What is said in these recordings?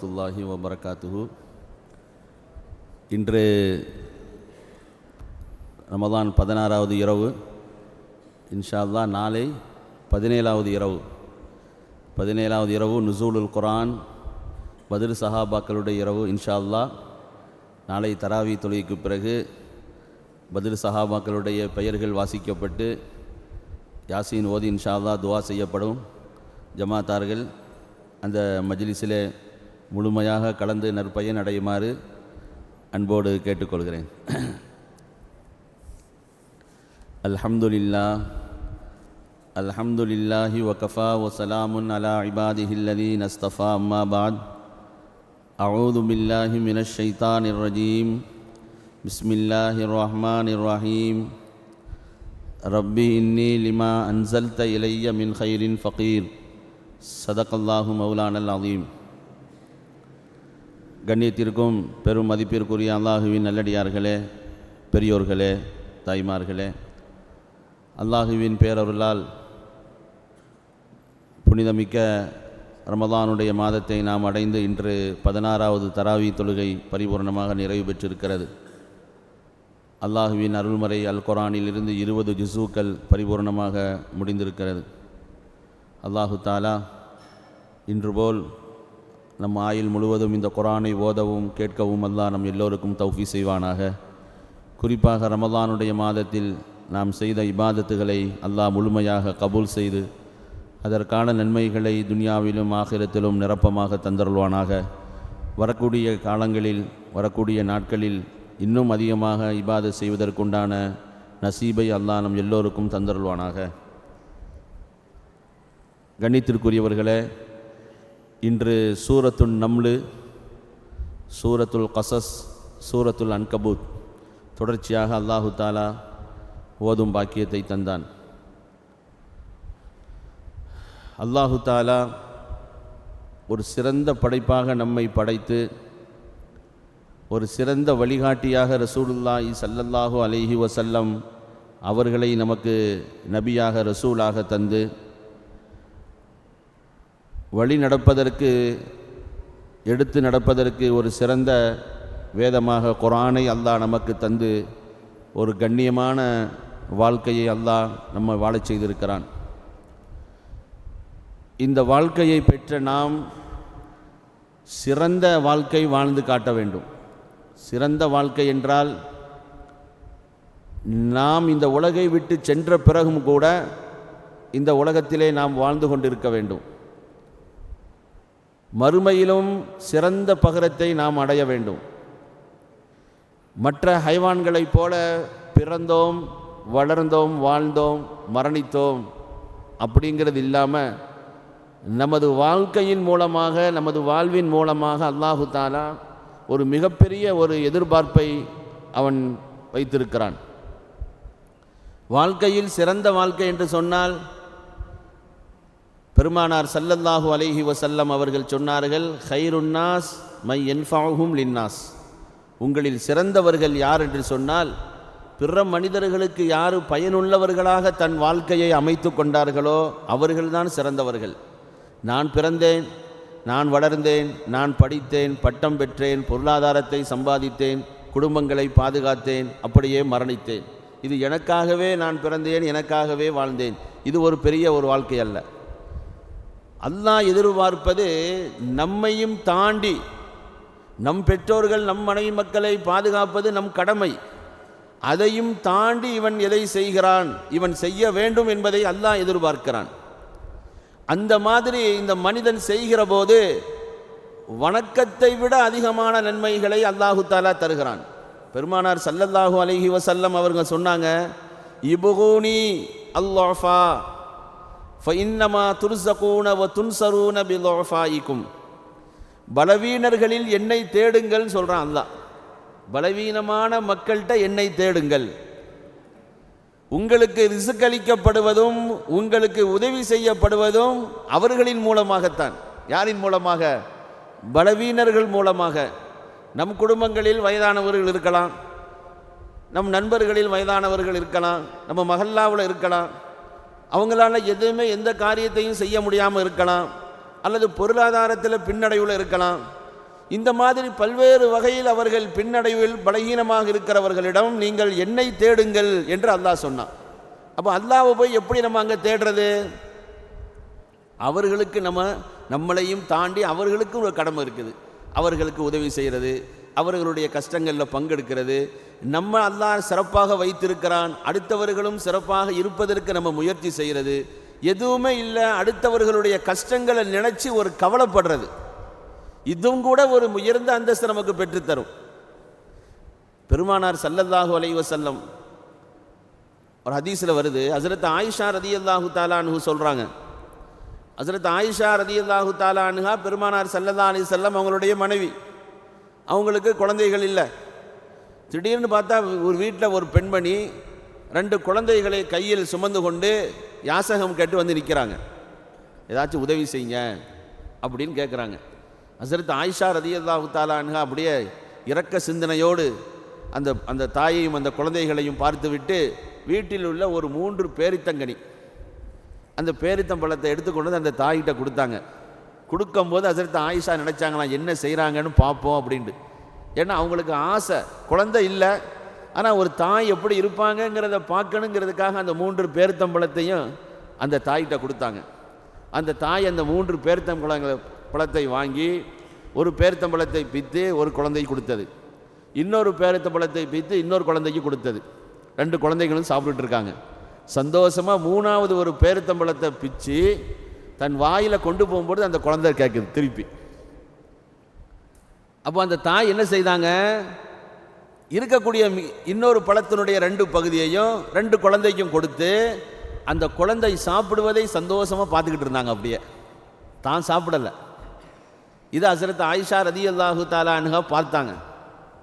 வரமத்துல்லாஹி வபரகாத்துஹு. இன்று ரமதான் பதினாறாவது இரவு. இன்ஷால்லா நாளை பதினேழாவது இரவு. பதினேழாவது இரவு நுசூலுல் குரான் பதில் சஹாபாக்களுடைய இரவு இன்ஷா நாளை தராவி தொழுகைக்கு பிறகு பதில் சஹாபாக்களுடைய பெயர்கள் வாசிக்கப்பட்டு யாசின் ஓதி இன்ஷால்லா துவா செய்யப்படும். ஜமாத்தார்கள் அந்த மஜ்லிஸிலே முழுமையாக கலந்து நற்பயன் அடையுமாறு அன்போடு கேட்டுக்கொள்கிறேன். அல்ஹம்துலில்லா அல்ஹம்துலில்லாஹி வகஃபா ஒசலாமுன் அலா இபாதிஹி நஸ்தஃபா அஸ்தஃபா. அம்மா பாத். அஊது நிர்வஜீம் பிஸ்மில்லாஹி ஷைத்தானிர் ரஜீம். ரப்பி இன்னி லிமா அன்சல்த இலைய மின் ஹைரின் ஃபகீர். சதகல்லாஹு மௌலானல் அதீம் கண்ணியத்திற்கும் பெரும் மதிப்பிற்குரிய அல்லாஹுவின் நல்லடியார்களே பெரியோர்களே தாய்மார்களே அல்லாஹுவின் பேரருளால் புனிதமிக்க ரமதானுடைய மாதத்தை நாம் அடைந்து இன்று பதினாறாவது தராவி தொழுகை பரிபூர்ணமாக நிறைவு பெற்றிருக்கிறது. அல்லாஹுவின் அருள்மறை அல் குரானிலிருந்து இருபது ஜிசூக்கள் பரிபூர்ணமாக முடிந்திருக்கிறது. அல்லாஹு தாலா இன்று போல் நம் ஆயுள் முழுவதும் இந்த குரானை ஓதவும் கேட்கவும் அல்லாஹ் நம் எல்லோருக்கும் தௌஃபி செய்வானாக. குறிப்பாக ரமதானுடைய மாதத்தில் நாம் செய்த இபாதத்துகளை அல்லாஹ் முழுமையாக கபூல் செய்து அதற்கான நன்மைகளை துனியாவிலும் ஆகிரத்திலும் நிரப்பமாக தந்தருள்வானாக. வரக்கூடிய காலங்களில் வரக்கூடிய நாட்களில் இன்னும் அதிகமாக இபாத செய்வதற்குண்டான நசீபை அல்லாஹ் நம் எல்லோருக்கும் தந்தருள்வானாக. கண்ணித்திற்குரியவர்களே இன்று சூரத்துல் நம்லு சூரத்துல் கசஸ் சூரத்துல் அன்கபூத். தொடர்ச்சியாக அல்லாஹு தாலா ஓதும் பாக்கியத்தை தந்தான். அல்லாஹு தாலா ஒரு சிறந்த படைப்பாக நம்மை படைத்து ஒரு சிறந்த வழிகாட்டியாக ரசூலுல்லாஹி சல்லல்லாஹு அலைஹி வசல்லம் அவர்களை நமக்கு நபியாக ரசூலாக தந்து வழி நடப்பதற்கு எடுத்து நடப்பதற்கு ஒரு சிறந்த வேதமாக குரானை அல்லாஹ் நமக்கு தந்து ஒரு கண்ணியமான வாழ்க்கையை அல்லாஹ் நம்ம வாழச் செய்திருக்கிறான். இந்த வாழ்க்கையை பெற்ற நாம் சிறந்த வாழ்க்கை வாழ்ந்து காட்ட வேண்டும். சிறந்த வாழ்க்கை என்றால் நாம் இந்த உலகை விட்டு சென்ற பிறகும் கூட இந்த உலகத்திலே நாம் வாழ்ந்து கொண்டிருக்க வேண்டும். மறுமையிலும் சிறந்த பகரத்தை நாம் அடைய வேண்டும். மற்ற ஹைவான்களைப் போல பிறந்தோம் வளர்ந்தோம் வாழ்ந்தோம் மரணித்தோம் அப்படிங்கிறது இல்லாமல் நமது வாழ்க்கையின் மூலமாக நமது வாழ்வின் மூலமாக அல்லாஹு தாலா ஒரு மிகப்பெரிய ஒரு எதிர்பார்ப்பை அவன் வைத்திருக்கிறான். வாழ்க்கையில் சிறந்த வாழ்க்கை என்று சொன்னால் பெருமானார் சல்லல்லாஹு அலைஹி வசல்லம் அவர்கள் சொன்னார்கள் ஹைருன்னாஸ் மை என்ஃபாகும் லின்னாஸ் உங்களில் சிறந்தவர்கள் யார் என்று சொன்னால் பிற மனிதர்களுக்கு யார் பயனுள்ளவர்களாக தன் வாழ்க்கையை அமைத்து கொண்டார்களோ அவர்கள்தான் சிறந்தவர்கள். நான் பிறந்தேன் நான் வளர்ந்தேன் நான் படித்தேன் பட்டம் பெற்றேன் பொருளாதாரத்தை சம்பாதித்தேன் குடும்பங்களை பாதுகாத்தேன் அப்படியே மரணித்தேன். இது எனக்காகவே நான் பிறந்தேன் எனக்காகவே வாழ்ந்தேன். இது ஒரு பெரிய ஒரு வாழ்க்கை அல்ல. அல்லாஹ் எதிர்பார்ப்பது நம்மையும் தாண்டி நம் பெற்றோர்கள் நம் மனைவி மக்களை பாதுகாப்பது நம் கடமை. அதையும் தாண்டி இவன் எதை செய்கிறான் இவன் செய்ய வேண்டும் என்பதை அல்லாஹ் எதிர்பார்க்கிறான். அந்த மாதிரி இந்த மனிதன் செய்கிற போது வணக்கத்தை விட அதிகமான நன்மைகளை அல்லாஹு தாலா தருகிறான். பெருமானார் சல்லல்லாஹு அலஹி வசல்லம் அவர்கள் சொன்னாங்க இபுகூனி அல்லாஃபா. ஃபைன்னமா துர்சகூன வ துன்சரூன பிலோஃபாயிக்கும் பலவீனர்களில் என்னை தேடுங்கள் சொல்கிறான் அல்லா பலவீனமான மக்கள்கிட்ட என்னை தேடுங்கள். உங்களுக்கு ரிசுக்களிக்கப்படுவதும் உங்களுக்கு உதவி செய்யப்படுவதும் அவர்களின் மூலமாகத்தான். யாரின் மூலமாக? பலவீனர்கள் மூலமாக. நம் குடும்பங்களில் வயதானவர்கள் இருக்கலாம். நம் நண்பர்களில் வயதானவர்கள் இருக்கலாம். நம்ம மகல்லாவில் இருக்கலாம். அவங்களால எதுவுமே எந்த காரியத்தையும் செய்ய முடியாமல் இருக்கலாம். அல்லது பொருளாதாரத்தில் பின்னடைவில் இருக்கலாம். இந்த மாதிரி பல்வேறு வகையில் அவர்கள் பின்னடைவில் பலகீனமாக இருக்கிறவர்களிடம் நீங்கள் என்னை தேடுங்கள் என்று அல்லாஹ் சொன்னான். அப்போ அல்லாவை போய் எப்படி நம்ம அங்கே தேடுறது? அவர்களுக்கு நம்ம நம்மளையும் தாண்டி அவர்களுக்கும் ஒரு கடமை இருக்குது. அவர்களுக்கு உதவி செய்கிறது அவர்களுடைய கஷ்டங்களில் பங்கெடுக்கிறது. நம்ம அல்லாஹ் சிறப்பாக வைத்திருக்கிறான். அடுத்தவர்களும் சிறப்பாக இருப்பதற்கு நம்ம முயற்சி செய்கிறது. எதுவுமே இல்லை அடுத்தவர்களுடைய கஷ்டங்களை நினச்சி ஒரு கவலைப்படுறது. இதுவும் கூட ஒரு உயர்ந்த அந்தஸ்து நமக்கு பெற்றுத்தரும். பெருமானார் சல்லல்லாஹு அலைஹி செல்லம் ஒரு ஹதீஸில் வருது. ஹசரத் ஆயிஷா ரதி அல்லாஹு தாலானு சொல்கிறாங்க ஹசரத் ஆயிஷா ரதி அல்லாஹு தாலானுகா பெருமானார் சல்லல்லா அலி செல்லம் அவங்களுடைய மனைவி. அவங்களுக்கு குழந்தைகள் இல்லை. திடீர்னு பார்த்தா ஒரு வீட்டில் ஒரு பெண்மணி ரெண்டு குழந்தைகளை கையில் சுமந்து கொண்டு யாசகம் கேட்டு வந்து நிற்கிறாங்க ஏதாச்சும் உதவி செய்யுங்க அப்படின்னு கேட்குறாங்க ஹசரத் ஆயிஷா ரதி அப்படியே இறக்க சிந்தனையோடு அந்த அந்த தாயையும் அந்த குழந்தைகளையும் பார்த்துவிட்டு வீட்டில் உள்ள ஒரு மூன்று பேரித்தங்கனி அந்த பேரித்தம்பழத்தை எடுத்துக்கொண்டு வந்து அந்த தாய்கிட்ட கொடுத்தாங்க. கொடுக்கும்போது அசரித்த ஆயிஷா நினச்சாங்களாம் என்ன செய்கிறாங்கன்னு பார்ப்போம் அப்படின்ட்டு. ஏன்னா அவங்களுக்கு ஆசை. குழந்தை இல்லை. ஆனால் ஒரு தாய் எப்படி இருப்பாங்கங்கிறத பார்க்கணுங்கிறதுக்காக அந்த மூன்று பேரித்தம்பழத்தையும் அந்த தாய்கிட்ட கொடுத்தாங்க. அந்த தாய் அந்த மூன்று பேரித்தம்பழங்களை பழத்தை வாங்கி ஒரு பேரித்தம்பழத்தை பித்து ஒரு குழந்தை கொடுத்தது. இன்னொரு பேரித்தம்பழத்தை பித்து இன்னொரு குழந்தைக்கு கொடுத்தது. ரெண்டு குழந்தைகளும் சாப்பிட்டுட்டு இருக்காங்க. சந்தோஷமாக மூணாவது ஒரு பேரித்தம்பழத்தை பிச்சு தன் வாயில் கொண்டு போகும்போது அந்த குழந்தை கேட்குது திருப்பி. அப்போ அந்த தாய் என்ன செய்தாங்க? இருக்கக்கூடிய இன்னொரு பழத்தினுடைய ரெண்டு பகுதியையும் ரெண்டு குழந்தைக்கும் கொடுத்து அந்த குழந்தை சாப்பிடுவதை சந்தோஷமாக பார்த்துக்கிட்டு இருந்தாங்க அப்படியே. தான் சாப்பிடலை. இது ஹசரத் ஆயிஷா ரதி அல்லாஹு தாலானுகா பார்த்தாங்க.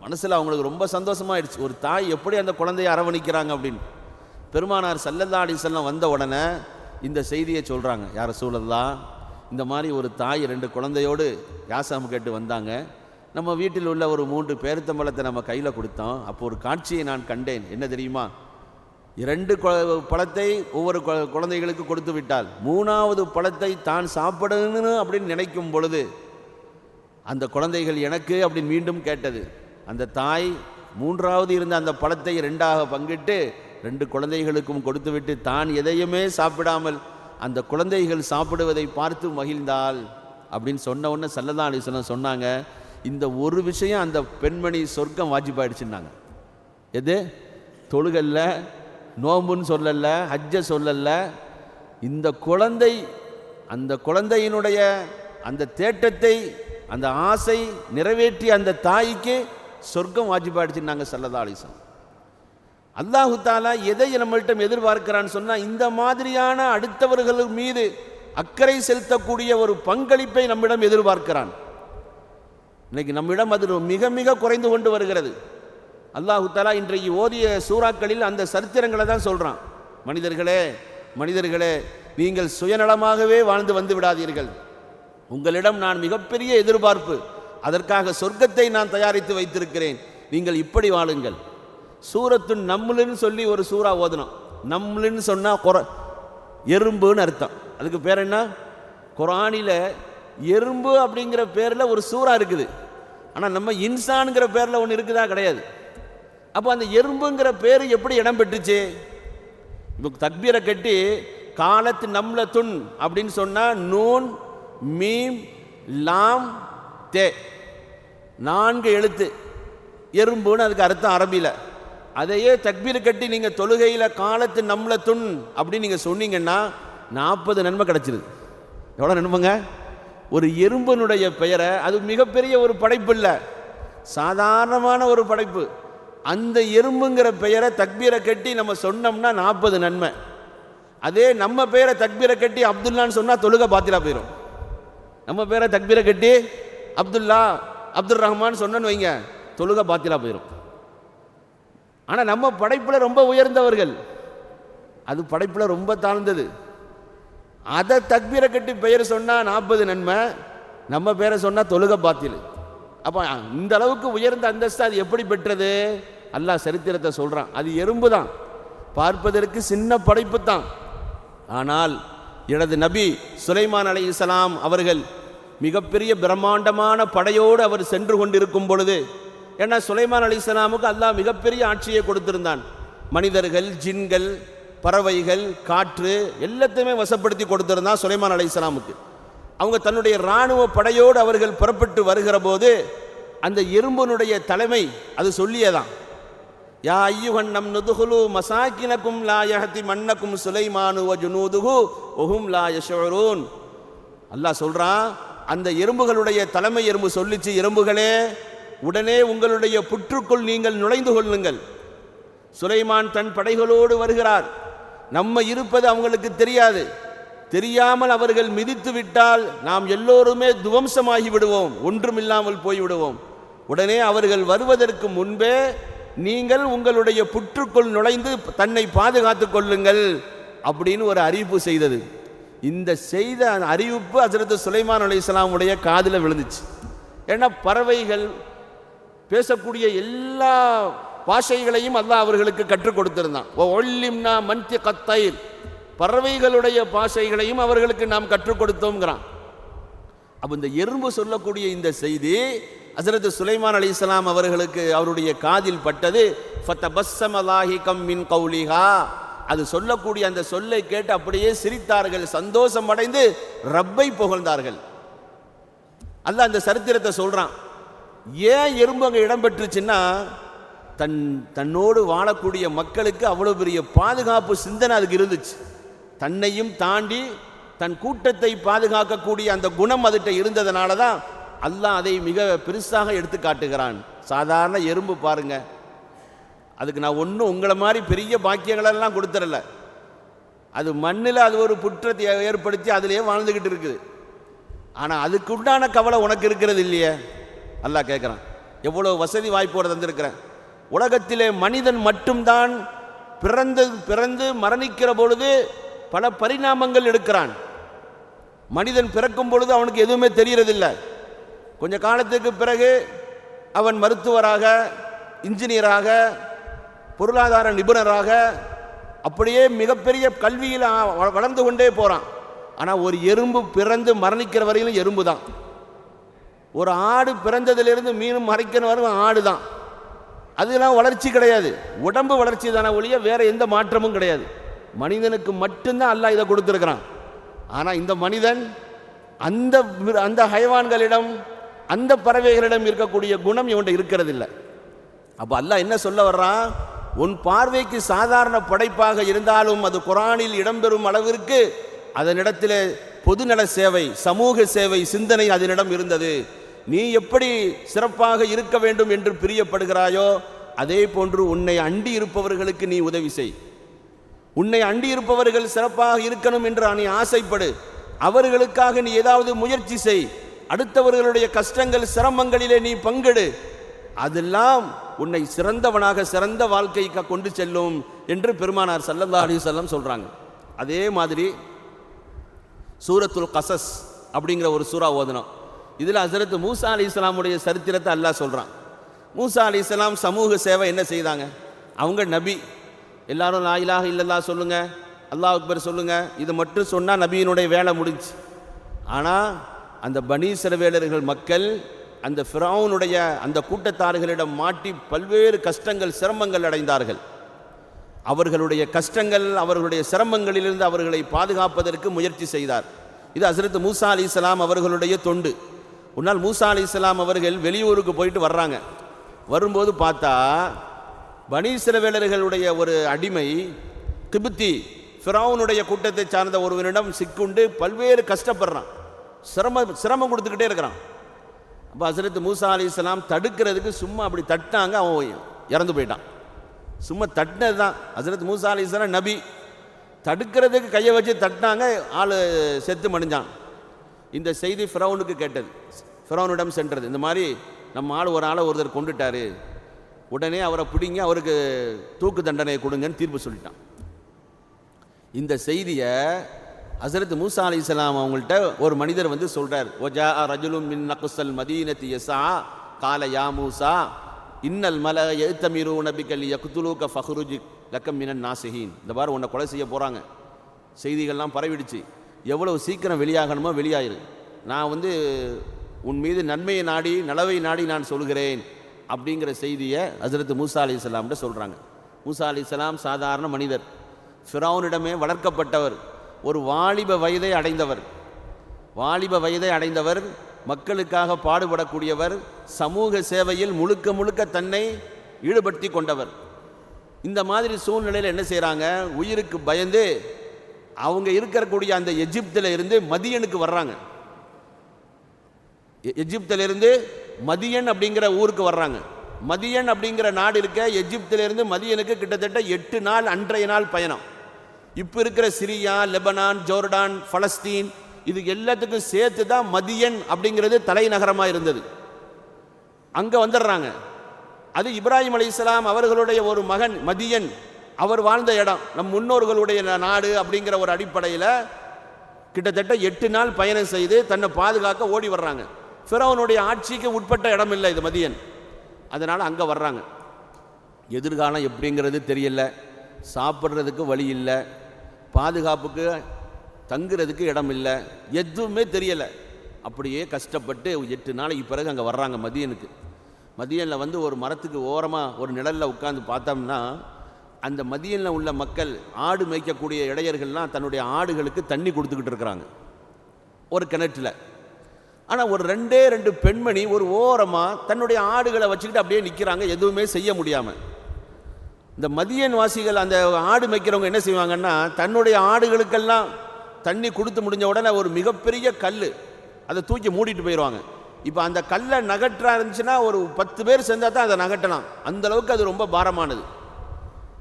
மனசில் அவங்களுக்கு ரொம்ப சந்தோஷமாயிடுச்சு. ஒரு தாய் எப்படி அந்த குழந்தையை அரவணிக்கிறாங்க அப்படின்னு. பெருமானார் சல்லல்லா அலிசல்லாம் வந்த உடனே இந்த செய்தியை சொல்கிறாங்க யார சூழல்லாம் இந்த மாதிரி ஒரு தாய் ரெண்டு குழந்தையோடு யாசாம் கேட்டு வந்தாங்க. நம்ம வீட்டில் உள்ள ஒரு மூன்று பேருத்தம்பழத்தை நம்ம கையில் கொடுத்தோம். அப்போ ஒரு காட்சியை நான் கண்டேன். என்ன தெரியுமா? இரண்டு கொ- பழத்தை ஒவ்வொரு குழந்தைகளுக்கு கொடுத்து விட்டால் மூணாவது பழத்தை தான் சாப்பிடணும்னு அப்படின்னு நினைக்கும் பொழுது அந்த குழந்தைகள் எனக்கு அப்படின்னு மீண்டும் கேட்டது. அந்த தாய் மூன்றாவது இருந்த அந்த பழத்தை ரெண்டாக பங்கிட்டு ரெண்டு குழந்தைகளுக்கும் கொடுத்துவிட்டு தான் எதையுமே சாப்பிடாமல் அந்த குழந்தைகள் சாப்பிடுவதை பார்த்து மகிழ்ந்தாள் அப்படின்னு சொன்ன உடனே சல்லதா அலிஸ்லாம் சொன்னாங்க. இந்த ஒரு விஷயம் அந்த பெண்மணி சொர்க்கம் வாஜிப்பாயிடுச்சுன்னாங்க எது? தொழுகல்ல நோம்புன்னு சொல்லல ஹஜ்ஜ சொல்லல இந்த குழந்தை அந்த குழந்தையினுடைய அந்த தேட்டத்தை அந்த ஆசை நிறைவேற்றி அந்த தாய்க்கு சொர்க்கம் வாஜிப்பாயிடுச்சுன்னாங்க சல்லதா அலிசம் அல்லாஹு தாலா எதை நம்மள்ட்ட எதிர்பார்க்கிறான்னு சொன்னால் இந்த மாதிரியான அடுத்தவர்கள் மீது அக்கறை செலுத்தக்கூடிய ஒரு பங்களிப்பை நம்மிடம் எதிர்பார்க்கிறான். இன்னைக்கு நம்மிடம் அது மிக மிக குறைந்து கொண்டு வருகிறது. அல்லாஹு தாலா இன்றைக்கு ஓதிய சூறாக்களில் அந்த சரித்திரங்களை தான் சொல்கிறான் மனிதர்களே மனிதர்களே நீங்கள் சுயநலமாகவே வாழ்ந்து வந்து விடாதீர்கள். உங்களிடம் நான் மிகப்பெரிய எதிர்பார்ப்பு அதற்காக சொர்க்கத்தை நான் தயாரித்து வைத்திருக்கிறேன். நீங்கள் இப்படி வாழுங்கள். சூரத்து நம்மளுன்னு சொல்லி ஒரு சூறா ஓதணும். நம்மளுன்னு சொன்னால் குர எறும்புன்னு அர்த்தம். அதுக்கு பேர் என்ன? குரானில் எறும்பு அப்படிங்கிற பேரில் ஒரு சூறா இருக்குது. ஆனால் நம்ம இன்சானுங்கிற பேரில் ஒன்று இருக்குதா கிடையாது. அப்போ அந்த எறும்புங்கிற பேர் எப்படி இடம் பெற்றுச்சு? இப்போ தக்பீரை கட்டி காலத்து நம்மள துன் அப்படின்னு சொன்னால் நூன் மீம் லாம் தே. நான்கு எழுத்து. எறும்புன்னு அதுக்கு அர்த்தம் அரபியில் அதையே தக்பீர் கட்டி நீங்கள் தொழுகையில் காலத்து நம்மள துன் அப்படின்னு நீங்கள் சொன்னீங்கன்னா நாற்பது நன்மை கிடச்சிருது. எவ்வளோ நன்மைங்க? ஒரு எறும்பனுடைய பெயரை அது மிகப்பெரிய ஒரு படைப்பு இல்லை. சாதாரணமான ஒரு படைப்பு. அந்த எறும்புங்கிற பெயரை தக்பீரை கட்டி நம்ம சொன்னோம்னா நாற்பது நன்மை. அதே நம்ம பேரை தக்பீரை கட்டி அப்துல்லான்னு சொன்னால் தொழுக பாத்திரா போயிடும் நம்ம பேரை தக்பீரை கட்டி அப்துல்லா அப்துல் ரஹ்மான் சொன்னோன்னு வைங்க தொழுக பாத்திரா போயிடும் ஆனால் நம்ம படைப்பில் ரொம்ப உயர்ந்தவர்கள். அது படைப்பில் ரொம்ப தாழ்ந்தது. அதை தக்பீரை கட்டி பெயர் சொன்னால் நாற்பது நன்மை. நம்ம பேரை சொன்னால் தொழுக பாத்தியல் அப்போ இந்த அளவுக்கு உயர்ந்த அந்தஸ்து அது எப்படி பெற்றது? அல்லாஹ் சரித்திரத்தை சொல்கிறான் அது எறும்பு தான். பார்ப்பதற்கு சின்ன படைப்பு தான். ஆனால் எனது நபி சுலைமான் அலை இஸ்லாம் அவர்கள் மிகப்பெரிய பிரம்மாண்டமான படையோடு அவர் சென்று கொண்டிருக்கும் பொழுது ஏன்னா சுலைமான் அலிஸ்லாமுக்கு அல்லாஹ் மிகப்பெரிய ஆட்சியை கொடுத்திருந்தான். மனிதர்கள் ஜின்கள் பறவைகள் காற்று எல்லாத்தையுமே வசப்படுத்தி கொடுத்திருந்தான் சுலைமான் அலிஸ்லாமுக்கு அவங்க தன்னுடைய இராணுவ படையோடு அவர்கள் புறப்பட்டு வருகிற போது அந்த எறும்பனுடைய தலைமை அது சொல்லியதான். யா ஐயுகன் நம் நுதுகுலு மசாக்கினக்கும் லா மன்னக்கும் சுலைமானு ஜுனூதுகு ஒஹும் லா யஷூரூன். அல்லாஹ் சொல்கிறான் அந்த எறும்புகளுடைய தலைமை எறும்பு சொல்லிச்சு எறும்புகளே உடனே உங்களுடைய புற்றுக்குள் நீங்கள் நுழைந்து கொள்ளுங்கள். சுலைமான் தன் படைகளோடு வருகிறார். நம்ம இருப்பது அவங்களுக்கு தெரியாது. தெரியாமல் அவர்கள் மிதித்து விட்டால் நாம் எல்லோருமே துவம்சமாகி விடுவோம். ஒன்றுமில்லாமல் போய் விடுவோம். உடனே அவர்கள் வருவதற்கு முன்பே நீங்கள் உங்களுடைய புற்றுக்குள் நுழைந்து தன்னை பாதுகாத்து கொள்ளுங்கள் அப்படின்னு ஒரு அறிவிப்பு செய்தது. இந்த செய்த அறிவிப்பு அசரத்து சுலைமான் அலி இஸ்லாமுடைய காதில் விழுந்துச்சு. ஏன்னா பறவைகள் பேசக்கூடிய எல்லா பாஷைகளையும் அல்லாஹ் அவர்களுக்கு கற்றுக் கொடுத்திருந்தான். ஓ ஒல்லிம்னா மந்தி கத்தைர் பறவைகளுடைய பாஷைகளையும் அவர்களுக்கு நாம் கற்றுக் கொடுத்தோங்கிறான் அப்போ இந்த எறும்பு சொல்லக்கூடிய இந்த செய்தி அசரத்து சுலைமான் அலி இஸ்லாம் அவர்களுக்கு அவருடைய காதில் பட்டது. ஃபத்தபஸ்ஸமலாஹி கம்மின் கௌலிஹா. அது சொல்லக்கூடிய அந்த சொல்லை கேட்டு அப்படியே சிரித்தார்கள். சந்தோஷம் அடைந்து ரப்பை புகழ்ந்தார்கள். அல்ல அந்த சரித்திரத்தை சொல்றான். ஏன் எறும்பு அங்கே இடம் பெற்றுச்சுன்னா தன் தன்னோடு வாழக்கூடிய மக்களுக்கு அவ்வளோ பெரிய பாதுகாப்பு சிந்தனை அதுக்கு இருந்துச்சு. தன்னையும் தாண்டி தன் கூட்டத்தை பாதுகாக்கக்கூடிய அந்த குணம் அதுகிட்ட இருந்ததுனால தான் அல்லாஹ் அதை மிக பெருசாக எடுத்து காட்டுகிறான். சாதாரண எறும்பு பாருங்க. அதுக்கு நான் ஒன்றும் உங்களை மாதிரி பெரிய பாக்கியங்களெல்லாம் கொடுத்துடல. அது மண்ணில் அது ஒரு புற்றத்தை ஏற்படுத்தி அதிலேயே வாழ்ந்துக்கிட்டு இருக்குது. ஆனால் அதுக்குண்டான கவலை உனக்கு இருக்கிறது இல்லையே? அல்லா கேட்குறான் எவ்வளோ வசதி வாய்ப்போடு தந்திருக்கிறேன். உலகத்திலே மனிதன் மட்டும்தான் பிறந்து பிறந்து மரணிக்கிற பொழுது பல பரிணாமங்கள் எடுக்கிறான். மனிதன் பிறக்கும் பொழுது அவனுக்கு எதுவுமே தெரியறதில்லை. கொஞ்ச காலத்துக்கு பிறகு அவன் மருத்துவராக இன்ஜினியராக பொருளாதார நிபுணராக அப்படியே மிகப்பெரிய கல்வியில் வளர்ந்து கொண்டே போகிறான் ஆனால் ஒரு எறும்பு பிறந்து மரணிக்கிற வரையிலும் எறும்பு தான் ஒரு ஆடு பிறந்ததிலிருந்து மீனும் மறைக்கணும் வரும் ஆடு தான். அதெல்லாம் வளர்ச்சி கிடையாது. உடம்பு வளர்ச்சி தானே ஒழிய வேற எந்த மாற்றமும் கிடையாது. மனிதனுக்கு மட்டும்தான் அல்லாஹ் இதை கொடுத்துருக்கிறான். ஆனால் இந்த மனிதன் அந்த மிரு- அந்த ஹைவான்களிடம் அந்த பறவைகளிடம் இருக்கக்கூடிய குணம் இவன்கிட்ட இருக்கிறது இல்லை அப்போ அல்லாஹ் என்ன சொல்ல வர்றான்? உன் பார்வைக்கு சாதாரண படைப்பாக இருந்தாலும் அது குரானில் இடம்பெறும் அளவிற்கு அதனிடத்தில் பொதுநல சேவை சமூக சேவை சிந்தனை அதனிடம் இருந்தது. நீ எப்படி சிறப்பாக இருக்க வேண்டும் என்று பிரியப்படுகிறாயோ அதே போன்று உன்னை அண்டி இருப்பவர்களுக்கு நீ உதவி செய். உன்னை அண்டி இருப்பவர்கள் சிறப்பாக இருக்கணும் என்று நீ ஆசைப்படு. அவர்களுக்காக நீ ஏதாவது முயற்சி செய். அடுத்தவர்களுடைய கஷ்டங்கள் சிரமங்களிலே நீ பங்கெடு. அதெல்லாம் உன்னை சிறந்தவனாக சிறந்த வாழ்க்கைக்கு கொண்டு செல்லும் என்று பெருமானார் சல்லல்லா அலி சொல்லம் சொல்றாங்க. அதே மாதிரி சூரத்துல் கசஸ் அப்படிங்கிற ஒரு சூறா ஓதனம். இதில் ஹசரத் மூசா அலி இஸ்லாமுடைய சரித்திரத்தை அல்லாஹ் சொல்கிறான் மூசா அலி இஸ்லாம் சமூக சேவை என்ன செய்தாங்க? அவங்க நபி. எல்லாரும் நாயிலாக இலாஹ இல்லல்லா சொல்லுங்க அல்லாஹ் அக்பர் சொல்லுங்கள் இது மட்டும் சொன்னால் நபியினுடைய வேலை முடிஞ்சு ஆனால் அந்த பனீசரவேலர்கள் மக்கள் அந்த ஃபிரௌனுடைய அந்த கூட்டத்தார்களிடம் மாட்டி பல்வேறு கஷ்டங்கள் சிரமங்கள் அடைந்தார்கள். அவர்களுடைய கஷ்டங்கள் அவர்களுடைய சிரமங்களிலிருந்து அவர்களை பாதுகாப்பதற்கு முயற்சி செய்தார். இது ஹசரத் மூசா அலி இஸ்லாம் அவர்களுடைய தொண்டு. உன்னால் மூசா அலி இஸ்லாம் அவர்கள் வெளியூருக்கு போயிட்டு வர்றாங்க. வரும்போது பார்த்தா பனீசிரவேலர்களுடைய ஒரு அடிமை கிபுத்தி ஃபிரௌனுடைய கூட்டத்தை சார்ந்த ஒருவனிடம் சிக்குண்டு பல்வேறு கஷ்டப்படுறான். சிரம சிரமம் கொடுத்துக்கிட்டே இருக்கிறான். அப்போ ஹசரத் மூசா அலி இஸ்லாம் தடுக்கிறதுக்கு சும்மா அப்படி தட்டினாங்க அவன் இறந்து போயிட்டான். சும்மா தட்டினது தான் ஹசரத் மூசா அலி இஸ்லாம் நபி தடுக்கிறதுக்கு கையை வச்சு தட்டினாங்க ஆள் செத்து மடிஞ்சான். இந்த செய்தி ஃபிரௌனுக்கு கேட்டது. ஃபிரௌனிடம் சென்றது. இந்த மாதிரி நம்ம ஆள் ஒரு ஆளை ஒருத்தர் கொண்டுட்டாரு. உடனே அவரை பிடிங்க அவருக்கு தூக்கு தண்டனை கொடுங்கன்னு தீர்ப்பு சொல்லிட்டான். இந்த செய்தியை ஹசரத் மூசா அலி இஸ்லாம் அவங்கள்ட்ட ஒரு மனிதர் வந்து சொல்கிறார் ஒஜா ரஜுலும் மின் நகுசல் மதீனத்தி எசா கால யா மூசா இன்னல் மல எழுத்தமிரு நபிக்கல் யக்துலூக ஃபஹ்ருஜி லக்கம் மினன் நாசிஹீன். இந்த பாரு உன்னை கொலை செய்ய போகிறாங்க செய்திகள்லாம் பரவிடுச்சு. எவ்வளவு சீக்கிரம் வெளியாகணுமோ வெளியாயிரு. நான் வந்து உன் மீது நன்மையை நாடி நலவை நாடி நான் சொல்கிறேன் அப்படிங்கிற செய்தியை ஹசரத் மூசா அலி இஸ்லாம்கிட்ட சொல்கிறாங்க மூசா அலி இஸ்லாம் சாதாரண மனிதர். ஃபிரௌனிடமே வளர்க்கப்பட்டவர் ஒரு வாலிப வயதை அடைந்தவர். வாலிப வயதை அடைந்தவர் மக்களுக்காக பாடுபடக்கூடியவர் சமூக சேவையில் முழுக்க முழுக்க தன்னை ஈடுபடுத்தி கொண்டவர். இந்த மாதிரி சூழ்நிலையில் என்ன செய்கிறாங்க உயிருக்கு பயந்து அவங்க இருக்கக்கூடிய அந்த எஜிப்தில் இருந்து மதியனுக்கு வர்றாங்க. எஜிப்திலிருந்து மதியன் அப்படிங்கிற ஊருக்கு வர்றாங்க. மதியன் அப்படிங்கிற நாடு இருக்க எஜிப்திலிருந்து மதியனுக்கு கிட்டத்தட்ட எட்டு நாள் அன்றைய நாள் பயணம். இப்போ இருக்கிற சிரியா லெபனான் ஜோர்டான் பலஸ்தீன் இது எல்லாத்துக்கும் சேர்த்து தான் மதியன் அப்படிங்கிறது தலைநகரமாக இருந்தது. அங்கே வந்துடுறாங்க. அது இப்ராஹிம் அலைஹிஸ்ஸலாம் அவர்களுடைய ஒரு மகன் மதியன். அவர் வாழ்ந்த இடம் நம் முன்னோர்களுடைய நாடு அப்படிங்கிற ஒரு அடிப்படையில் கிட்டத்தட்ட எட்டு நாள் பயணம் செய்து தன்னை பாதுகாக்க ஓடி வர்றாங்க. ஃபிரௌனுடைய ஆட்சிக்கு உட்பட்ட இடம் இல்லை இது மதியன். அதனால் அங்கே வர்றாங்க. எதிர்காலம் எப்படிங்கிறது தெரியல. சாப்பிட்றதுக்கு வழி இல்லை. பாதுகாப்புக்கு தங்குறதுக்கு இடம் இல்லை. எதுவுமே தெரியலை. அப்படியே கஷ்டப்பட்டு எட்டு நாளைக்கு பிறகு அங்கே வர்றாங்க மதியனுக்கு. மதியனில் வந்து ஒரு மரத்துக்கு ஓரமாக ஒரு நிழலில் உட்காந்து பார்த்தோம்னா அந்த மதியனில் உள்ள மக்கள் ஆடு மேய்க்கக்கூடிய இடையர்கள்லாம் தன்னுடைய ஆடுகளுக்கு தண்ணி கொடுத்துக்கிட்டு இருக்கிறாங்க. ஒரு கிணற்றில். ஆனால் ஒரு ரெண்டே ரெண்டு பெண்மணி ஒரு ஓரமாக தன்னுடைய ஆடுகளை வச்சுக்கிட்டு அப்படியே நிற்கிறாங்க எதுவுமே செய்ய முடியாமல் இந்த மதியன் வாசிகள் அந்த ஆடு மேய்க்கிறவங்க என்ன செய்வாங்கன்னா தன்னுடைய ஆடுகளுக்கெல்லாம் தண்ணி கொடுத்து முடிஞ்ச உடனே ஒரு மிகப்பெரிய கல் அதை தூக்கி மூடிட்டு போயிடுவாங்க. இப்போ அந்த கல்லை நகற்றா இருந்துச்சுன்னா ஒரு பத்து பேர் சேர்ந்தால் தான் அதை நகட்டலாம். அந்த அளவுக்கு அது ரொம்ப பாரமானது.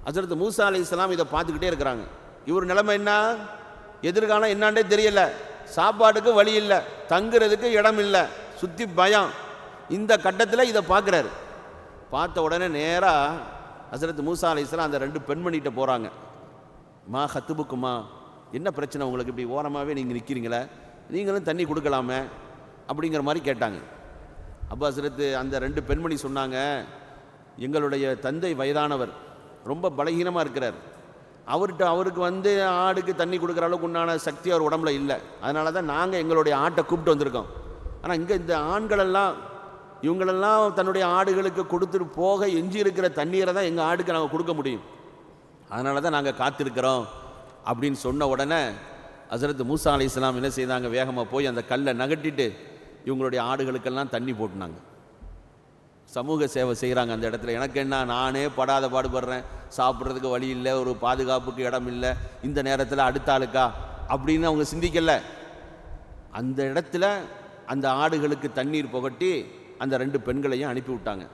ஹஜரத் மூசா அலி இஸ்லாம் இதை பார்த்துக்கிட்டே இருக்கிறாங்க. இவர் நிலைமை என்ன? எதிர்காலம் என்னான்றே தெரியலை. சாப்பாட்டுக்கு வழி இல்லை தங்குறதுக்கு இடம் இல்லை சுற்றி பயம். இந்த கட்டத்தில் இதை பார்க்குறாரு பார்த்த உடனே நேராக ஹசரத் மூசா அலி இஸ்லாம் அந்த ரெண்டு பெண்மணிகிட்ட போகிறாங்க மா ஹத்துபுக்குமா என்ன பிரச்சனை உங்களுக்கு? இப்படி ஓரமாகவே நீங்கள் நிற்கிறீங்களே நீங்களும் தண்ணி கொடுக்கலாமே? அப்படிங்கிற மாதிரி கேட்டாங்க. அப்போ ஹசரத்து அந்த ரெண்டு பெண்மணி சொன்னாங்க எங்களுடைய தந்தை வயதானவர். ரொம்ப பலகீனமாக இருக்கிறார். அவர்கிட்ட அவருக்கு வந்து ஆடுக்கு தண்ணி கொடுக்குற அளவுக்கு உண்டான சக்தி அவர் உடம்புல இல்லை. அதனால தான் நாங்கள் எங்களுடைய ஆட்டை கூப்பிட்டு வந்திருக்கோம். ஆனால் இங்கே இந்த ஆண்களெல்லாம் இவங்களெல்லாம் தன்னுடைய ஆடுகளுக்கு கொடுத்துட்டு போக எஞ்சி இருக்கிற தண்ணீரை தான் எங்கள் ஆடுக்கு நாங்கள் கொடுக்க முடியும். அதனால தான் நாங்கள் காத்திருக்கிறோம் அப்படின்னு சொன்ன உடனே ஹசரத் மூசா அலி இஸ்லாம் என்ன செய்தாங்க? வேகமாக போய் அந்த கல்லை நகட்டிட்டு இவங்களுடைய ஆடுகளுக்கெல்லாம் தண்ணி போட்டுனாங்க. சமூக சேவை செய்கிறாங்க அந்த இடத்துல. எனக்கு என்ன நானே படாத பாடுபடுறேன். சாப்பிட்றதுக்கு வழி இல்லை ஒரு பாதுகாப்புக்கு இடம் இல்லை. இந்த நேரத்தில் அடுத்த ஆளுக்கா? அப்படின்னு அவங்க சிந்திக்கலை. அந்த இடத்துல அந்த ஆடுகளுக்கு தண்ணீர் புகட்டி அந்த ரெண்டு பெண்களையும் அனுப்பி விட்டாங்க.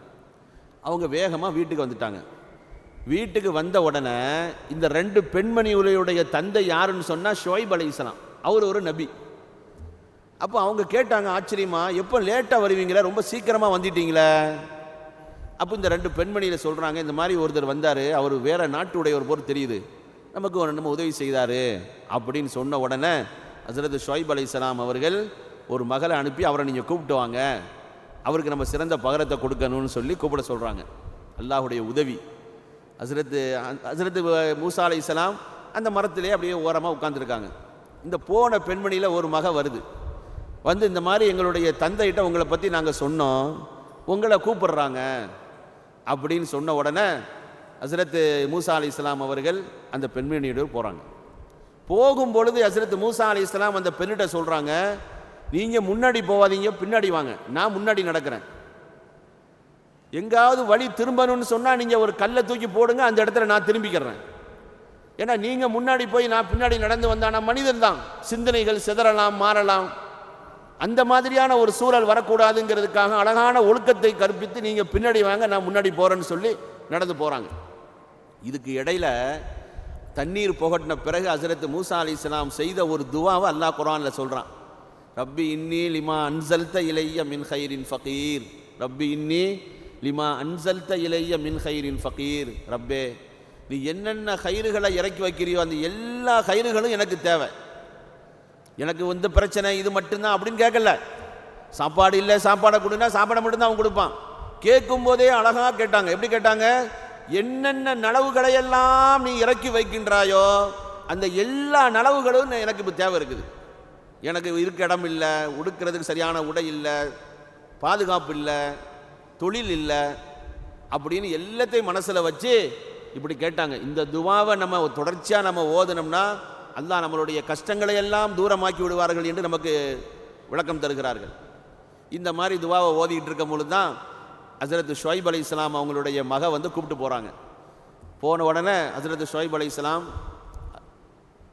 அவங்க வேகமாக வீட்டுக்கு வந்துட்டாங்க. வீட்டுக்கு வந்த உடனே இந்த ரெண்டு பெண்மணிகளுடைய தந்தை யாருன்னு சொன்னால் ஷோய்ப் இஸ்லாம் அவர் ஒரு நபி. அப்போ அவங்க கேட்டாங்க ஆச்சரியமா எப்போ லேட்டாக வருவீங்களே? ரொம்ப சீக்கிரமாக வந்துட்டீங்களே? அப்போ இந்த ரெண்டு பெண்மணியில் சொல்கிறாங்க இந்த மாதிரி ஒருத்தர் வந்தார் அவர் வேறு நாட்டுடைய ஒரு பொருள் தெரியுது. நமக்கு ஒரு நம்ம உதவி செய்தார். அப்படின்னு சொன்ன உடனே ஹசரத் ஷொய்ப் அலைஹிஸ்ஸலாம் அவர்கள் ஒரு மகளை அனுப்பி அவரை நீங்கள் கூப்பிட்டு வாங்க. அவருக்கு நம்ம சிறந்த பகரத்தை கொடுக்கணும்னு சொல்லி கூப்பிட சொல்கிறாங்க அல்லாஹுடைய உதவி. ஹசரத்து ஹசரத்து மூசா அலைஹிஸ்ஸலாம் அந்த மரத்திலே அப்படியே ஓரமாக உட்காந்துருக்காங்க இந்த போன பெண்மணியில் ஒரு மக வருது. வந்து இந்த மாதிரி எங்களுடைய தந்தைகிட்ட உங்களை பற்றி நாங்கள் சொன்னோம். உங்களை கூப்பிடுறாங்க அப்படின்னு சொன்ன உடனே ஹசரத்து மூசா அலி இஸ்லாம் அவர்கள் அந்த பெண்மணியோடு போகிறாங்க போகும் பொழுது ஹசரத் மூசா அலி இஸ்லாம் அந்த பெண்ணிட்ட சொல்கிறாங்க நீங்கள் முன்னாடி போகாதீங்க பின்னாடி வாங்க. நான் முன்னாடி நடக்கிறேன். எங்காவது வழி திரும்பணும்னு சொன்னால் நீங்கள் ஒரு கல்லை தூக்கி போடுங்க அந்த இடத்துல நான் திரும்பிக்கிறேன். ஏன்னா நீங்கள் முன்னாடி போய் நான் பின்னாடி நடந்து வந்தானா மனிதன் தான். சிந்தனைகள் சிதறலாம் மாறலாம். அந்த மாதிரியான ஒரு சூழல் வரக்கூடாதுங்கிறதுக்காக அழகான ஒழுக்கத்தை கற்பித்து நீங்கள் பின்னாடி வாங்க நான் முன்னாடி போகிறேன்னு சொல்லி நடந்து போகிறாங்க இதுக்கு இடையில தண்ணீர் புகட்டின பிறகு ஹசரத் மூசா அலி இஸ்லாம் செய்த ஒரு துவாவை அல்லாஹ் குரானில் சொல்கிறான் ரப்பி இன்னி லிமா அன்சல்த இலைய மின் ஹைரின் ஃபகீர். ரப்பி இன்னி லிமா அன்சல்த இலைய மின் ஹைரின் ஃபகீர். ரப்பே நீ என்னென்ன கயிறுகளை இறக்கி வைக்கிறியோ அந்த எல்லா கயிறுகளும் எனக்கு தேவை. எனக்கு வந்து பிரச்சனை இது மட்டும்தான் அப்படின்னு கேட்கல. சாப்பாடு இல்லை சாப்பாடை கொடுனா சாப்பாடை மட்டும்தான் அவன் கொடுப்பான். கேட்கும் போதே அழகாக கேட்டாங்க. எப்படி கேட்டாங்க? என்னென்ன நலவுகளை எல்லாம் நீ இறக்கி வைக்கின்றாயோ அந்த எல்லா நலவுகளும் எனக்கு இப்போ தேவை இருக்குது. எனக்கு இருக்க இடம் இல்லை உடுக்கிறதுக்கு சரியான உடை இல்லை பாதுகாப்பு இல்லை தொழில் இல்லை அப்படின்னு எல்லாத்தையும் மனசில் வச்சு இப்படி கேட்டாங்க. இந்த துவாவை நம்ம தொடர்ச்சியாக நம்ம ஓதுனோம்னா அல்லாஹ் நம்மளுடைய கஷ்டங்களை எல்லாம் தூரமாக்கி விடுவார்கள் என்று நமக்கு விளக்கம் தருகிறார்கள். இந்த மாதிரி துவாவை ஓதிக்கிட்டு இருக்கும் பொழுது தான் ஹசரத் ஷொய்ப் அலி இஸ்லாம் அவங்களுடைய மக வந்து கூப்பிட்டு போகிறாங்க போன உடனே ஹசரத் ஷொய்ப் அலி இஸ்லாம்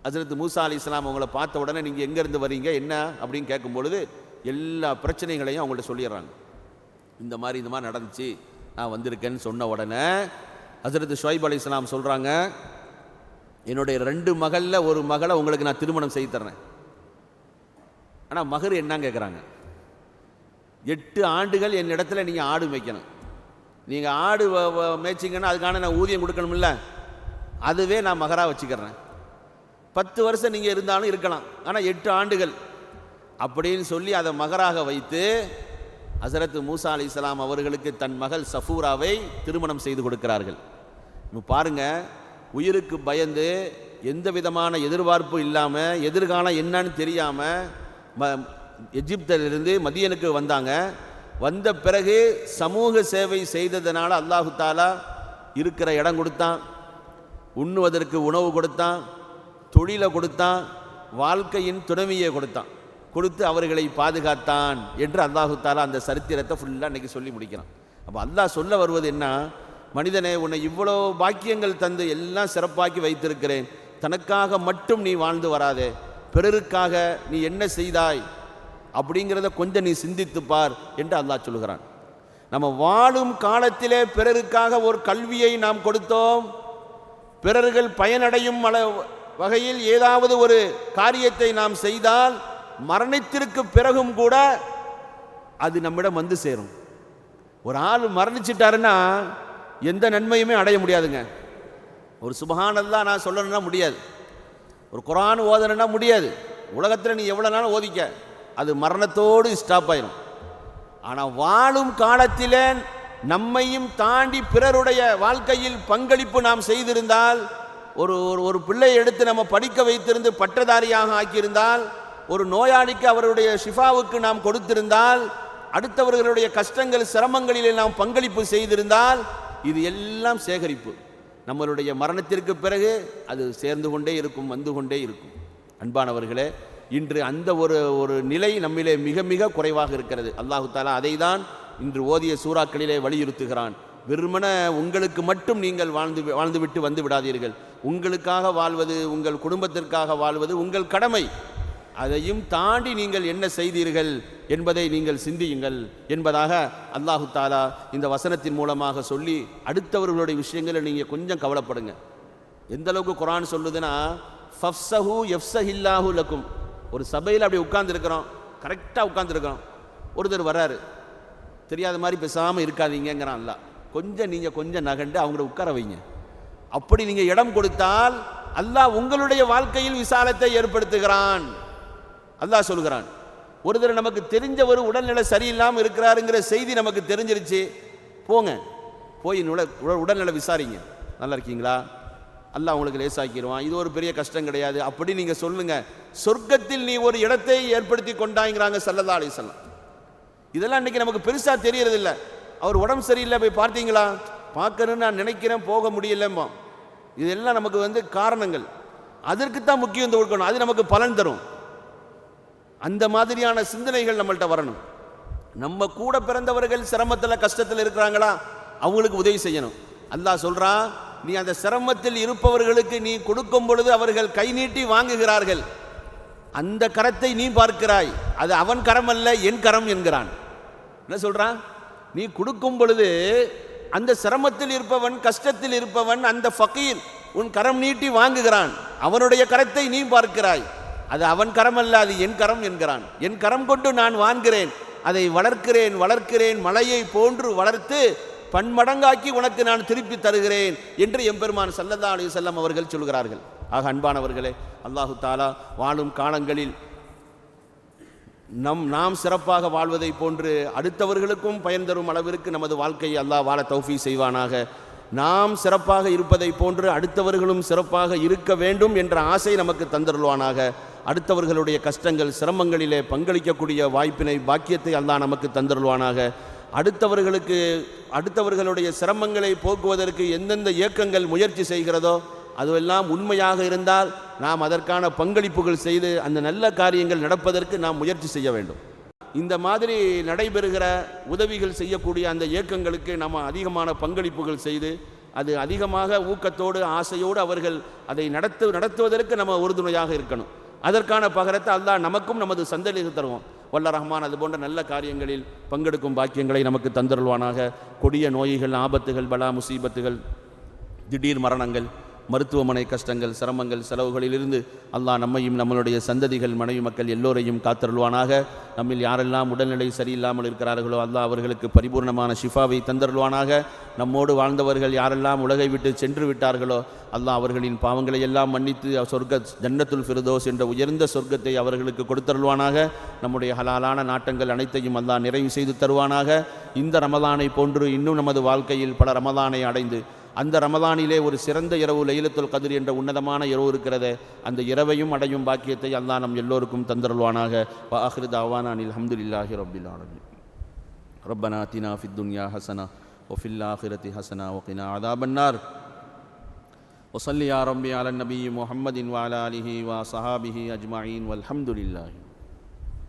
ஹசரத் மூசா அலி இஸ்லாம் அவங்கள பார்த்த உடனே நீங்கள் எங்கேருந்து வரீங்க என்ன அப்படின்னு கேட்கும் பொழுது எல்லா பிரச்சனைகளையும் அவங்கள்ட்ட சொல்லிடுறாங்க. இந்த மாதிரி இந்த மாதிரி நடந்துச்சு நான் வந்திருக்கேன்னு சொன்ன உடனே ஹசரத் ஷொய்ப் அலி இஸ்லாம் சொல்கிறாங்க என்னுடைய ரெண்டு மகளில் ஒரு மகளை உங்களுக்கு நான் திருமணம் செய்து தர்றேன். ஆனால் மகர் என்னன்னு கேட்குறாங்க எட்டு ஆண்டுகள் என் இடத்துல நீங்கள் ஆடு மேய்க்கணும். நீங்கள் ஆடு வ- மேய்ச்சிங்கன்னா அதுக்கான நான் ஊதியம் கொடுக்கணும்ல. அதுவே நான் மகராக வச்சுக்கிறேன். பத்து வருஷம் நீங்கள் இருந்தாலும் இருக்கலாம். ஆனால் எட்டு ஆண்டுகள். அப்படின்னு சொல்லி அதை மகராக வைத்து ஹசரத்து மூசா அலி இஸ்லாம் அவர்களுக்கு தன் மகள் சஃபூராவை திருமணம் செய்து கொடுக்கிறார்கள். இப்போ பாருங்க உயிருக்கு பயந்து எந்த விதமான எதிர்பார்ப்பு இல்லாமல் எதிர்காலம் என்னன்னு தெரியாமல் ம எஜிப்திலிருந்து மதியனுக்கு வந்தாங்க. வந்த பிறகு சமூக சேவை செய்ததுனால அல்லாஹு தாலா இருக்கிற இடம் கொடுத்தான். உண்ணுவதற்கு உணவு கொடுத்தான். தொழிலை கொடுத்தான். வாழ்க்கையின் துணைமையை கொடுத்தான். கொடுத்து அவர்களை பாதுகாத்தான் என்று அல்லாஹு தாலா அந்த சரித்திரத்தை ஃபுல்லாக அன்றைக்கி சொல்லி முடிக்கிறான். அப்போ அல்லாஹ் சொல்ல வருவது என்ன? மனிதனே உன்னை இவ்வளோ பாக்கியங்கள் தந்து எல்லாம் சிறப்பாக்கி வைத்திருக்கிறேன். தனக்காக மட்டும் நீ வாழ்ந்து வராதே. பிறருக்காக நீ என்ன செய்தாய்? அப்படிங்கிறத கொஞ்சம் நீ சிந்தித்து பார் என்று அல்லாஹ் சொல்கிறான் நம்ம வாழும் காலத்திலே பிறருக்காக ஒரு கல்வியை நாம் கொடுத்தோம். பிறர்கள் பயனடையும் அள வகையில் ஏதாவது ஒரு காரியத்தை நாம் செய்தால் மரணத்திற்கு பிறகும் கூட அது நம்மிடம் வந்து சேரும். ஒரு ஆள் மரணிச்சிட்டாருன்னா எந்த நன்மையுமே அடைய முடியாதுங்க. ஒரு சுபஹானல்லா நான் சொல்லணும்னா முடியாது. ஒரு குரான் ஓதணும்னா முடியாது. உலகத்தில் நீ எவ்வளோ நாளும் ஓதிக்க அது மரணத்தோடு ஸ்டாப் ஆயிரும். ஆனால் வாழும் காலத்திலே நம்மையும் தாண்டி பிறருடைய வாழ்க்கையில் பங்களிப்பு நாம் செய்திருந்தால் ஒரு ஒரு ஒரு பிள்ளையை எடுத்து நம்ம படிக்க வைத்திருந்து பட்டதாரியாக ஆக்கியிருந்தால் ஒரு நோயாளிக்கு அவருடைய ஷிஃபாவுக்கு நாம் கொடுத்திருந்தால் அடுத்தவர்களுடைய கஷ்டங்கள் சிரமங்களிலே நாம் பங்களிப்பு செய்திருந்தால் இது எல்லாம் சேகரிப்பு. நம்மளுடைய மரணத்திற்கு பிறகு அது சேர்ந்து கொண்டே இருக்கும் வந்து கொண்டே இருக்கும். அன்பானவர்களே இன்று அந்த ஒரு ஒரு நிலை நம்மிலே மிக மிக குறைவாக இருக்கிறது. அல்லாஹு தாலா அதை தான் இன்று ஓதிய சூறாக்களிலே வலியுறுத்துகிறான். வெறுமன உங்களுக்கு மட்டும் நீங்கள் வாழ்ந்து வாழ்ந்துவிட்டு வந்து விடாதீர்கள். உங்களுக்காக வாழ்வது உங்கள் குடும்பத்திற்காக வாழ்வது உங்கள் கடமை. அதையும் தாண்டி நீங்கள் என்ன செய்தீர்கள் என்பதை நீங்கள் சிந்தியுங்கள் என்பதாக அல்லாஹு தாலா இந்த வசனத்தின் மூலமாக சொல்லி அடுத்தவர்களுடைய விஷயங்களை நீங்கள் கொஞ்சம் கவலைப்படுங்க. எந்த அளவுக்கு குரான் சொல்லுதுன்னா ஃபப்சஹு எஃப்சஹில்லாஹு லக்கும். ஒரு சபையில் அப்படி உட்கார்ந்துருக்கிறோம் கரெக்டாக உட்கார்ந்துருக்கிறோம். ஒருத்தர் வர்றாரு தெரியாத மாதிரி பேசாமல் இருக்காதீங்கங்கிறான் அல்லாஹ். கொஞ்சம் நீங்கள் கொஞ்சம் நகண்டு அவங்கள உட்கார வைங்க. அப்படி நீங்கள் இடம் கொடுத்தால் அல்லாஹ் உங்களுடைய வாழ்க்கையில் விசாலத்தை ஏற்படுத்துகிறான். அல்லாஹ் சொல்கிறான் தடவை நமக்கு தெரிஞ்சவர் உடல்நிலை சரியில்லாமல் இருக்கிறாருங்கிற செய்தி நமக்கு தெரிஞ்சிருச்சு. போங்க. போய் உட உடல்நிலை விசாரிங்க. நல்லா இருக்கீங்களா? அல்லாஹ் உங்களுக்கு லேசாக்கிடுவான் இது ஒரு பெரிய கஷ்டம் கிடையாது. அப்படி நீங்கள் சொல்லுங்க. சொர்க்கத்தில் நீ ஒரு இடத்தை ஏற்படுத்தி கொண்டாங்கிறாங்க சல்லல்லா அலிசல்லாம் இதெல்லாம் இன்றைக்கி நமக்கு பெருசாக தெரியறதில்ல. அவர் உடம்பு சரியில்லை போய் பார்த்தீங்களா? பார்க்கணும்னு நான் நினைக்கிறேன் போக முடியலம்பா. இதெல்லாம் நமக்கு வந்து காரணங்கள். அதற்கு தான் முக்கியம் கொடுக்கணும். அது நமக்கு பலன் தரும். அந்த மாதிரியான சிந்தனைகள் நம்மள்கிட்ட வரணும். நம்ம கூட பிறந்தவர்கள் சிரமத்தில் கஷ்டத்தில் இருக்கிறாங்களா? அவங்களுக்கு உதவி செய்யணும். அல்லாஹ் சொல்கிறான் நீ அந்த சிரமத்தில் இருப்பவர்களுக்கு நீ கொடுக்கும் பொழுது அவர்கள் கை நீட்டி வாங்குகிறார்கள். அந்த கரத்தை நீ பார்க்கிறாய். அது அவன் கரம் அல்ல என் கரம் என்கிறான். என்ன சொல்கிறான் நீ கொடுக்கும் பொழுது அந்த சிரமத்தில் இருப்பவன் கஷ்டத்தில் இருப்பவன் அந்த ஃபக்கீர் உன் கரம் நீட்டி வாங்குகிறான். அவனுடைய கரத்தை நீ பார்க்கிறாய். அது அவன் கரம் அல்ல அது என் கரம் என்கிறான். என் கரம் கொண்டு நான் வாங்குகிறேன் அதை வளர்க்கிறேன் வளர்க்கிறேன் மலையை போன்று வளர்த்து பன்மடங்காக்கி உனக்கு நான் திருப்பி தருகிறேன் என்று எம்பெருமான் சல்லல்லா அலி செல்லம் அவர்கள் சொல்கிறார்கள். ஆக அன்பானவர்களே அல்லாஹு தாலா வாழும் காலங்களில் நம் நாம் சிறப்பாக வாழ்வதை போன்று அடுத்தவர்களுக்கும் பயன் தரும் அளவிற்கு நமது வாழ்க்கையை அல்லாஹ் வாழ தௌஃபி செய்வானாக. நாம் சிறப்பாக இருப்பதை போன்று அடுத்தவர்களும் சிறப்பாக இருக்க வேண்டும் என்ற ஆசை நமக்கு தந்தருள்வானாக. அடுத்தவர்களுடைய கஷ்டங்கள் சிரமங்களிலே பங்களிக்கக்கூடிய வாய்ப்பினை பாக்கியத்தை அல்லாஹ் நமக்கு தந்தருள்வானாக. அடுத்தவர்களுக்கு அடுத்தவர்களுடைய சிரமங்களை போக்குவதற்கு எந்தெந்த இயக்கங்கள் முயற்சி செய்கிறதோ அதுவெல்லாம் உண்மையாக இருந்தால் நாம் அதற்கான பங்களிப்புகள் செய்து அந்த நல்ல காரியங்கள் நடப்பதற்கு நாம் முயற்சி செய்ய வேண்டும். இந்த மாதிரி நடைபெறுகிற உதவிகள் செய்யக்கூடிய அந்த இயக்கங்களுக்கு நம்ம அதிகமான பங்களிப்புகள் செய்து அது அதிகமாக ஊக்கத்தோடு ஆசையோடு அவர்கள் அதை நடத்து நடத்துவதற்கு நம்ம உறுதுணையாக இருக்கணும். அதற்கான பகரத்தை அல்லாஹ் நமக்கும் நமது சந்ததிக்கு தருவோம் வல்ல ரஹ்மான் அது போன்ற நல்ல காரியங்களில் பங்கெடுக்கும் பாக்கியங்களை நமக்கு தந்தருள்வானாக. கொடிய நோய்கள் ஆபத்துகள் பலா முசீபத்துகள் திடீர் மரணங்கள் மருத்துவமனை கஷ்டங்கள் சிரமங்கள் செலவுகளிலிருந்து அல்லாஹ் நம்மையும் நம்மளுடைய சந்ததிகள் மனைவி மக்கள் எல்லோரையும் காத்தருள்வானாக. நம்மில் யாரெல்லாம் உடல்நிலை சரியில்லாமல் இருக்கிறார்களோ அல்லாஹ் அவர்களுக்கு பரிபூர்ணமான ஷிஃபாவை தந்தருள்வானாக. நம்மோடு வாழ்ந்தவர்கள் யாரெல்லாம் உலகை விட்டு சென்று விட்டார்களோ அல்லாஹ் அவர்களின் பாவங்களை எல்லாம் மன்னித்து சொர்க்க ஜன்னத்துல் ஃபிரதோஸ் என்ற உயர்ந்த சொர்க்கத்தை அவர்களுக்கு கொடுத்தருள்வானாக. நம்முடைய ஹலாலான நாட்டங்கள் அனைத்தையும் அல்லாஹ் நிறைவு செய்து தருவானாக. இந்த ரமதானை போன்று இன்னும் நமது வாழ்க்கையில் பல ரமதானை அடைந்து அந்த ரமலானிலே ஒரு சிறந்த இரவு லைலத்துல் கதிர் என்ற உன்னதமான இரவு இருக்கிறதே அந்த இரவையும் அடையும் பாக்கியத்தை அல்லாஹ் நம் எல்லோருக்கும் தந்தருள்வானாக வாஹிரு தாவானில் அஹமதுல்லாஹி ரபில் ஆலமீன் ربنا آتنا في الدنيا حسنة وفي الآخرة حسنة وقنا عذاب النار وصل يا ربي على النبي محمد وعلى آله وصحابه أجمعين والحمد لله